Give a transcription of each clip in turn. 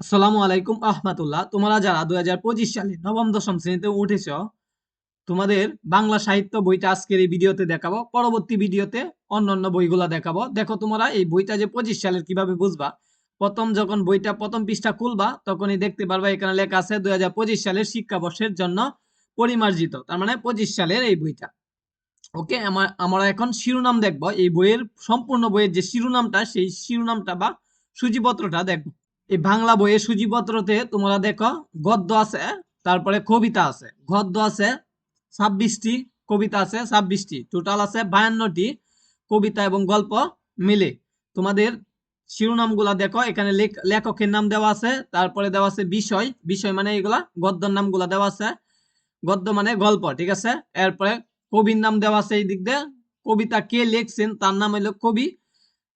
আসসালামু আলাইকুম আহমাতুল্লাহ। তোমরা যারা দুই হাজার পঁচিশ সালে নবম, দশম শ্রেণীতে উঠেছ, তোমাদের বাংলা সাহিত্য বইটা আজকের এই ভিডিওতে দেখাবো। পরবর্তী ভিডিওতে অন্যান্য বইগুলা দেখাবো। দেখো তোমরা এই বইটা যে পঁচিশ সালের কীভাবে বুঝবা? প্রথম যখন বইটা প্রথম পৃষ্ঠা খুলবা, তখনই দেখতে পারবা এখানে লেখা আছে দুই হাজার পঁচিশ সালের শিক্ষাবর্ষের জন্য পরিমার্জিত। তার মানে পঁচিশ সালের এই বইটা। ওকে আমার আমরা এখন শিরোনাম দেখব। এই বইয়ের সম্পূর্ণ বইয়ের যে শিরোনামটা, সেই শিরোনামটা বা সূচিপত্রটা দেখব। এই বাংলা বইয়ের সূচিপত্রতে তোমরা দেখো, গদ্য আছে, তারপরে কবিতা আছে। গদ্য আছে ছাব্বিশটি, কবিতা আছে ছাব্বিশটি। টোটাল আছে বায়ান্নটি কবিতা এবং গল্প মিলে। তোমাদের শিরোনামগুলা দেখো, এখানে লেখ- লেখকের নাম দেওয়া আছে, তারপরে দেওয়া আছে বিষয়। বিষয় মানে এগুলা, গদ্যর নামগুলা দেওয়া আছে। গদ্য মানে গল্প, ঠিক আছে? এরপরে কবির নাম দেওয়া আছে এই দিক দিয়ে। কবিতা কে লিখছেন, তার নাম হলো কবি।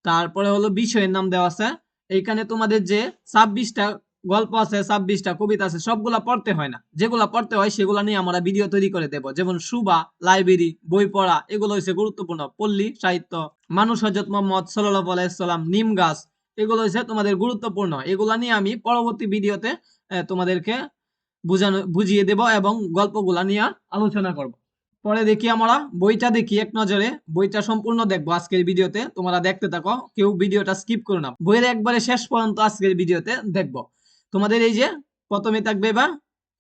তারপরে হলো বিষয়ের নাম দেওয়া আছে। এইখানে তোমাদের যে ছাব্বিশটা গল্প আছে, ছাব্বিশটা কবিতা আছে, সবগুলা পড়তে হয় না। যেগুলা পড়তে হয় সেগুলা নিয়ে আমরা ভিডিও তৈরি করে দেব। যেমন সুবা, লাইব্রেরি, বই পড়া, এগুলো হচ্ছে গুরুত্বপূর্ণ। পল্লী, সাহিত্য, মানুষ হজরত মোহাম্মদ সাল্লাহ আলাইসাল্লাম নিম গাছ, এগুলো হচ্ছে তোমাদের গুরুত্বপূর্ণ। এগুলা নিয়ে আমি পরবর্তী ভিডিওতে তোমাদেরকে বুঝানো, বুঝিয়ে দেব এবং গল্পগুলা নিয়ে আলোচনা করব। পরে দেখি আমরা বইটা দেখি, এক নজরে। বইটা সম্পূর্ণ দেখব আজকের ভিডিওতে। তোমরা দেখতে থাকো, কেউ ভিডিওটা স্কিপ করো না। বইয়ের একবারে শেষ পর্যন্ত আজকের ভিডিওতে দেখব। তোমাদের এই যে, প্রথমে থাকবে বা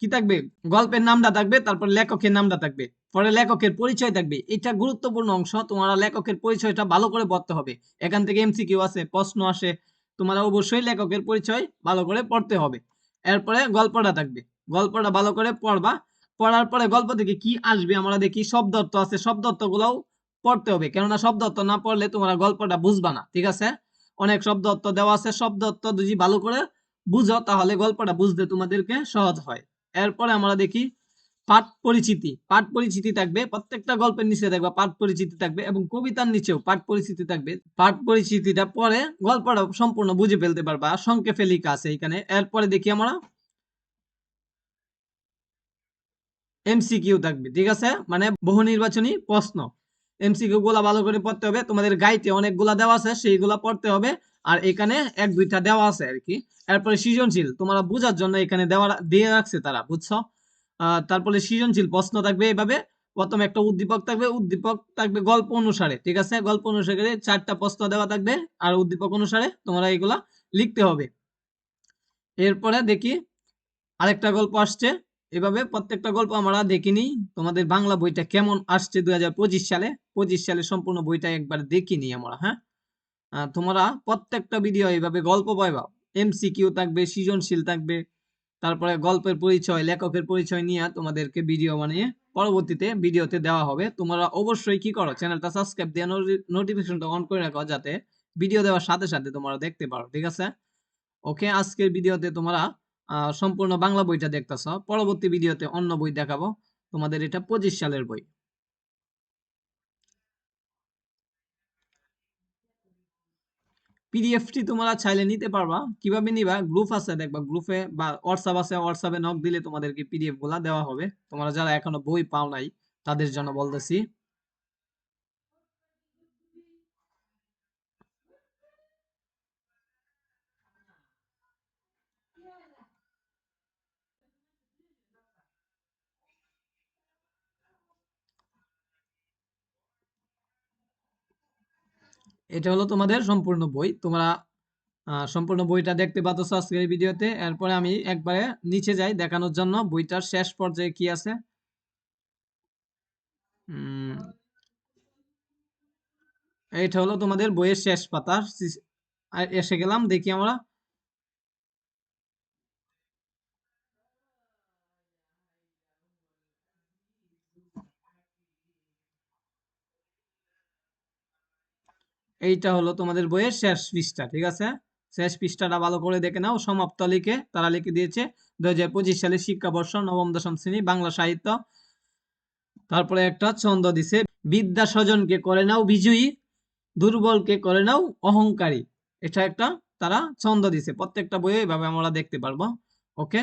কি থাকবে? গল্পের নামটা থাকবে, তারপর লেখকের নামটা থাকবে। পরে লেখকের পরিচয় থাকবে। এটা গুরুত্বপূর্ণ অংশ, তোমরা লেখকের পরিচয়টা ভালো করে পড়তে হবে। এখান থেকে এমসিকিউ আছে প্রশ্ন আসে, তোমরা অবশ্যই লেখকের পরিচয় ভালো করে পড়তে হবে। এরপরে গল্পটা থাকবে। গল্পটা ভালো করে পড়বা পড়ার পরে গল্প থেকে কি আসবে, আমরা দেখি শব্দ অর্থ আছে শব্দ অর্থগুলোও পড়তে হবে। কেননা শব্দ অর্থ না পড়লে তোমরা গল্পটা বুঝবা না, ঠিক আছে? অনেক শব্দ অর্থ দেওয়া আছে শব্দ অর্থ যদি ভালো করে বুঝো, তাহলে গল্পটা বুঝতে তোমাদেরকে সহজ হয়। এরপরে আমরা দেখি পাঠ পরিচিতি। পাঠ পরিচিতি থাকবে, প্রত্যেকটা গল্পের নিচে দেখবা পাঠ পরিচিতি থাকবে এবং কবিতার নিচেও পাঠ পরিচিতি থাকবে। পাঠ পরিচিতিটা পরে গল্পটা সম্পূর্ণ বুঝে ফেলতে পারবা, সংক্ষেপে লেখা আছে এখানে। এরপরে দেখি আমরা এমসিকিউ থাকবে, ঠিক আছে? মানে বহু নির্বাচনী প্রশ্ন। এমসিকিউ গুলা ভালো করে পড়তে হবে। তোমাদের গাইতে অনেকগুলা দেওয়া আছে, সেইগুলা পড়তে হবে। আর এখানে এক দুইটা দেওয়া আছে আর কি। এরপরে সৃজনশীল, তোমরা বোঝার জন্য এখানে দেওয়া দিয়ে রাখছে তারা, বুঝছ? তারপরে সৃজনশীল প্রশ্ন থাকবে এইভাবে। প্রথমে একটা উদ্দীপক থাকবে উদ্দীপক থাকবে গল্প অনুসারে, ঠিক আছে? গল্প অনুসারে চারটা প্রশ্ন দেওয়া থাকবে আর উদ্দীপক অনুসারে তোমরা এগুলা লিখতে হবে। এরপরে দেখি আরেকটা গল্প আসছে। এভাবে প্রত্যেকটা গল্প আমরা দেখিনি। তোমাদের বাংলা বইটা কেমন আসছে দুই সালে? পঁচিশ সালে সম্পূর্ণ বইটা একবার দেখিনি আমরা হ্যাঁ? তোমরা প্রত্যেকটা ভিডিও এইভাবে গল্প পাইবা। এমসিকিউ থাকবে, সৃজনশীল থাকবে। তারপরে গল্পের পরিচয়, লেখকের পরিচয় নিয়ে তোমাদেরকে ভিডিও বানিয়ে পরবর্তীতে ভিডিওতে দেওয়া হবে। তোমরা অবশ্যই কি করো? চ্যানেলটা সাবস্ক্রাইব দিয়ে নোটিফিকেশনটা অন করে রাখো যাতে ভিডিও দেওয়ার সাথে সাথে তোমরা দেখতে পারো, ঠিক আছে? ওকে আজকের ভিডিওতে তোমরা সম্পূর্ণ বাংলা বইটা দেখতেছ। পরবর্তী ভিডিওতে অন্য বই দেখাবো। তোমাদের এটা পঁচিশ সালের বই। পিডিএফটি তোমরা চাইলে নিতে পারবা। কীভাবে নিবা? গ্রুপ আছে, দেখবা গ্রুপে বা হোয়াটসঅ্যাপ আছে হোয়াটসঅ্যাপে নক দিলে তোমাদেরকে পিডিএফগুলা দেওয়া হবে। তোমরা যারা এখনও বই পাও নাই, তাদের জন্য বলতেছি। এটা হলো তোমাদের সম্পূর্ণ বই। তোমরা সম্পূর্ণ বইটা দেখতে পাচ্ছ আজকের ভিডিওতে। এরপরে আমি একবারে নিচে যাই দেখানোর জন্য। বইটার শেষ পর্যায়ে কি আছে? এটা হলো তোমাদের বইয়ের শেষ পাতা। এসে গেলাম, দেখি আমরা। এইটা হলো তোমাদের বইয়ের শেষ পৃষ্ঠা, ঠিক আছে? শেষ পৃষ্ঠাটা ভালো করে দেখে নাও, সমাপ্ত লিখে, তারা লিখে দিয়েছে দুই সালের শিক্ষাবর্ষ, নবম, দশম শ্রেণি, বাংলা সাহিত্য। তারপরে একটা ছন্দ দিছে, বিদ্যা স্বজনকে করে নাও বিজয়ী, দুর্বলকে করে নাও অহংকারী। এটা একটা তারা ছন্দ দিছে, প্রত্যেকটা বইয়ে এভাবে আমরা দেখতে পারব, ওকে?